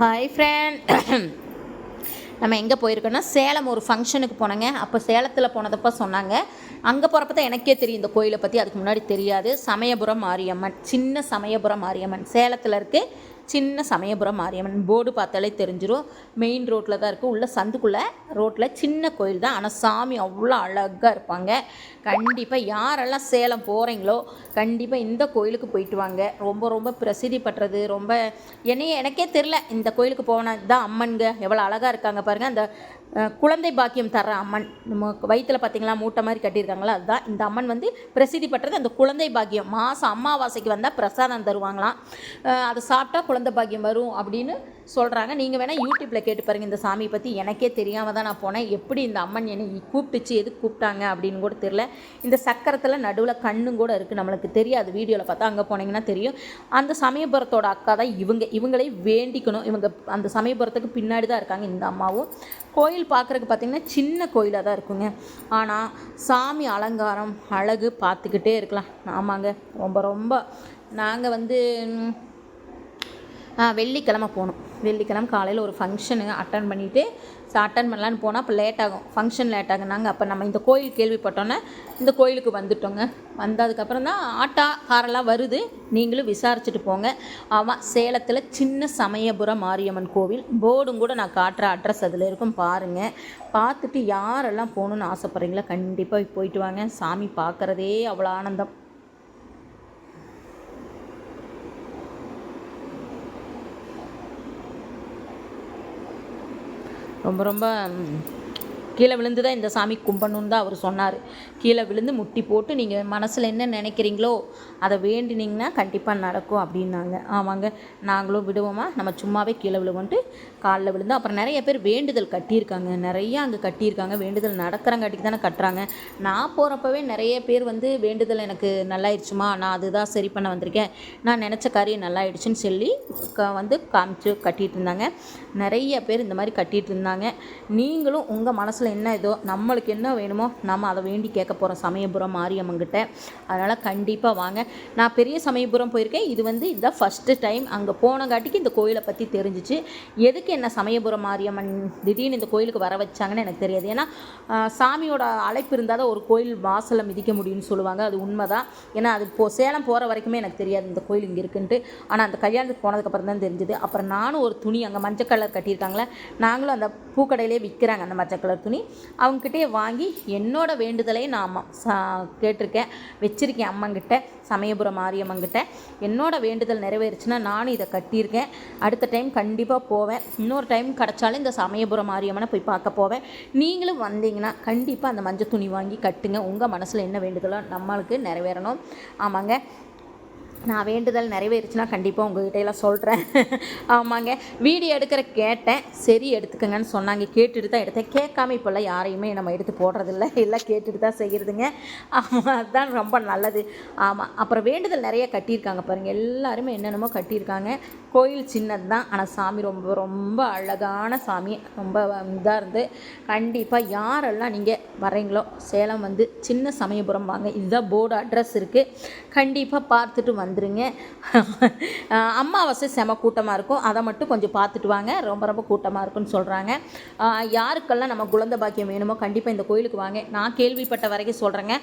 Hi friend நம்ம எங்கே போயிருக்கோன்னா சேலம் ஒரு ஃபங்க்ஷனுக்கு போனோங்க. அப்போ சேலத்தில் போனதப்போ சொன்னாங்க அங்கே போகிறப்ப தான் எனக்கே தெரியும் இந்த கோயிலை பற்றி அதுக்கு முன்னாடி தெரியாது. சமயபுரம் மாரியம்மன் சின்ன சமயபுரம் மாரியம்மன் சேலத்தில் இருக்குது சின்ன சமயபுரம் மாரியம்மன் போர்டு பார்த்தாலே தெரிஞ்சிடும் மெயின் ரோட்டில் தான் இருக்குது உள்ள சந்துக்குள்ளே ரோட்டில் சின்ன கோயில் தான். ஆனால் சாமி அவ்வளோ அழகாக இருப்பாங்க. கண்டிப்பாக யாரெல்லாம் சேலம் போகிறீங்களோ கண்டிப்பாக இந்த கோயிலுக்கு போயிட்டு வாங்க. ரொம்ப ரொம்ப பிரசித்தி பெற்றது. ரொம்ப என்னைய எனக்கே தெரில இந்த கோயிலுக்கு போனால் தான் அம்மனுங்க எவ்வளோ அழகாக இருக்காங்க பாருங்கள் அந்த குழந்தை பாக்கியம் தர்ற அம்மன். நம்ம வயிற்றில் பார்த்தீங்களா மூட்டை மாதிரி கட்டியிருக்காங்களா? அதுதான் இந்த அம்மன் வந்து பிரசித்தி பெற்றது அந்த குழந்தை பாக்கியம். மாதம் அமாவாசைக்கு வந்தால் பிரசாதம் தருவாங்களாம். அதை சாப்பிட்டா குழந்தை பாக்கியம் வரும் அப்படின்னு சொல்கிறாங்க நீங்கள் வேணால் யூடியூப்பில் கேட்டு பாருங்கள் இந்த சாமியை பற்றி எனக்கே தெரியாமல் தான் நான் போனேன். எப்படி இந்த அம்மன் என்னை கூப்பிட்டுச்சு எதுக்கு கூப்பிட்டாங்க அப்படின்னு கூட தெரில இந்த சக்கரத்தில் நடுவில் கண்ணும் கூட இருக்குது நம்மளுக்கு தெரியாது. வீடியோவில் பார்த்தா அங்கே போனீங்கன்னா தெரியும். அந்த சமயபுரத்தோட அக்கா தான் இவங்க. இவங்களே வேண்டிக்கணும். இவங்க அந்த சமயபுரத்துக்கு பின்னாடி தான் இருக்காங்க இந்த அம்மாவும். கோயில் பார்க்குறதுக்கு பார்த்திங்கன்னா சின்ன கோயிலாக தான் இருக்குங்க. ஆனால் சாமி அலங்காரம் அழகு பார்த்துக்கிட்டே இருக்கலாம். ஆமாங்க. ரொம்ப ரொம்ப. நாங்கள் வந்து வெள்ளிக்கிழமை போகணும். வெள்ளிக்கிழமை காலையில் ஒரு ஃபங்க்ஷனு அட்டன் பண்ணிவிட்டு அட்டன் பண்ணலான்னு போனால் அப்போ லேட் ஆகும். ஃபங்க்ஷன் லேட் ஆகுனாங்க. அப்போ நம்ம இந்த கோயில் கேள்விப்பட்டோன்னே இந்த கோயிலுக்கு வந்துட்டோங்க. வந்ததுக்கப்புறம் தான் ஆட்டா காரெல்லாம் வருது. நீங்களும் விசாரிச்சுட்டு போங்க. ஆமாம் சேலத்தில் சின்ன சமயபுரம் மாரியம்மன் கோவில். போர்டும் கூட நான் காட்டுற அட்ரஸ் அதில் இருக்கும். பாருங்கள் பார்த்துட்டு யாரெல்லாம் போகணுன்னு ஆசைப்பட்றீங்களோ கண்டிப்பாக போயிட்டு வாங்க. சாமி பார்க்குறதே அவ்வளோ ஆனந்தம். ரொம்ப ரொம்ப கீழே விழுந்து தான் இந்த சாமி கும்பிடணுன்னு தான் அவர் சொன்னார். கீழே விழுந்து முட்டி போட்டு நீங்கள் மனசில் என்ன நினைக்கிறீங்களோ அதை வேண்டினீங்கன்னா கண்டிப்பாக நடக்கும் அப்படின்னாங்க. ஆமாங்க நாங்களும் விடுவோமா? நம்ம சும்மாவே கீழே விழுவோன்ட்டு காலில் விழுந்து அப்புறம் நிறைய பேர் வேண்டுதல் கட்டியிருக்காங்க. நிறைய அங்கே கட்டியிருக்காங்க. வேண்டுதல் நடக்கிறங்காட்டிக்கு தானே கட்டுறாங்க. நான் போகிறப்பவே நிறைய பேர் வந்து வேண்டுதல் எனக்கு நல்லாயிடுச்சுமா நான் அதுதான் சரி பண்ண வந்திருக்கேன். நான் நினச்ச காரியம் நல்லாயிடுச்சுன்னு சொல்லி க வந்து காமிச்சு கட்டிகிட்டு இருந்தாங்க. நிறைய பேர் இந்த மாதிரி கட்டிகிட்டு இருந்தாங்க. நீங்களும் உங்கள் மனசில் என்ன இதோ நம்மளுக்கு என்ன வேணுமோ நம்ம அதை வேண்டி கேட்க போகிறோம் சமயபுரம் மாரியம்மங்கிட்ட அதனால் கண்டிப்பாக வாங்க. நான் பெரிய சமயபுரம் போயிருக்கேன். இது வந்து இதுதான் ஃபஸ்ட்டு டைம் அங்கே போனங்காட்டிக்கு இந்த கோயிலை பற்றி தெரிஞ்சிச்சு. எதுக்கு என்ன சமயபுரம் மாரியம்மன் திடீர்னு இந்த கோயிலுக்கு வர வச்சாங்கன்னு எனக்கு தெரியாது. ஏன்னா சாமியோட அழைப்பு இருந்தால் தான் ஒரு கோயில் வாசலை மிதிக்க முடியும்னு சொல்லுவாங்க. அது உண்மைதான். ஏன்னா அது போ சேலம் போகிற வரைக்குமே எனக்கு தெரியாது இந்த கோயில் இங்கே இருக்குன்ட்டு. ஆனால் அந்த கல்யாணத்துக்கு போனதுக்கப்புறம் தான் தெரிஞ்சுது. அப்புறம் நானும் ஒரு துணி அங்கே மஞ்சள் கலர் கட்டியிருக்காங்களே நாங்களும் அந்த பூக்கடையிலே விற்கிறாங்க அந்த மஞ்சள் கலர் துணி. அவங்ககிட்டயே வாங்கி என்னோட வேண்டுதலை நான் சா கேட்டிருக்கேன் வச்சுருக்கேன் அம்மங்கிட்ட சமயபுரம் மாரியம்மங்கிட்ட. என்னோட வேண்டுதல் நிறைவேறுச்சுன்னா நானும் இதை கட்டியிருக்கேன். அடுத்த டைம் கண்டிப்பாக போவேன். இன்னொரு டைம் கிடச்சாலும் இந்த சமயபுரம் மாரியம்மனை போய் பார்க்க போவேன். நீங்களும் வந்தீங்கன்னா கண்டிப்பாக அந்த மஞ்சள் துணி வாங்கி கட்டுங்க. உங்கள் மனசில் என்ன வேண்டுதலோ நம்மளுக்கு நிறைவேறணும். ஆமாங்க. நான் வேண்டுதல் நிறைவேறுச்சுன்னா கண்டிப்பாக உங்ககிட்ட எல்லாம் சொல்கிறேன் ஆமாங்க. வீடியோ எடுக்கிற கேட்டேன். சரி எடுத்துக்கங்கன்னு சொன்னாங்க. கேட்டுட்டு தான் எடுத்தேன். கேட்காம இப்போல்லாம் யாரையுமே நம்ம எடுத்து போடுறதில்ல. எல்லாம் கேட்டுட்டு தான் செய்கிறதுங்க ஆமாம் அதுதான் ரொம்ப நல்லது. ஆமாம் அப்புறம் வேண்டுதல் நிறைய கட்டியிருக்காங்க பாருங்கள் எல்லாருமே என்னென்னமோ கட்டியிருக்காங்க. கோயில் சின்னது தான். ஆனால் சாமி ரொம்ப ரொம்ப அழகான சாமி. ரொம்ப இதாக இருந்து கண்டிப்பாக யாரெல்லாம் நீங்கள் வரீங்களோ சேலம் வந்து சின்ன சமயபுரம் வாங்க. இதுதான் போர்டு அட்ரஸ் இருக்குது கண்டிப்பாக பார்த்துட்டு வந்துடுங்க அம்மாவாசை அமாவாசை செம கூட்டமாக இருக்கும். அதை மட்டும் கொஞ்சம் பார்த்துட்டு வாங்க. ரொம்ப ரொம்ப கூட்டமாக இருக்குன்னு சொல்கிறாங்க யாருக்கெல்லாம் நம்ம குழந்தை பாக்கியம் வேணுமோ கண்டிப்பாக இந்த கோயிலுக்கு வாங்க. நான் கேள்விப்பட்ட வரைக்கும் சொல்கிறேங்க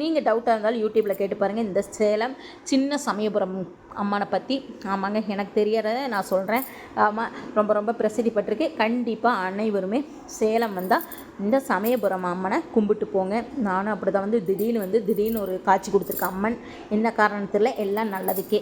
நீங்கள் டவுட்டாக இருந்தாலும் யூடியூப்பில் கேட்டு பாருங்கள் இந்த சேலம் சின்ன சமயபுரம் அம்மனை பற்றி ஆமாங்க எனக்கு தெரியாத நான் சொல்கிறேன் ஆமாம் ரொம்ப ரொம்ப பிரசித்தி பட்டிருக்கு கண்டிப்பாக அனைவருமே சேலம் வந்தால் இந்த சமயபுரம் அம்மனை கும்பிட்டு போங்க. நானும் அப்படி தான் வந்து திடீர்னு வந்து திடீர்னு ஒரு காட்சி கொடுத்துருக்க அம்மன். என்ன காரணத்தில் எல்லாம் நல்லதுக்கே.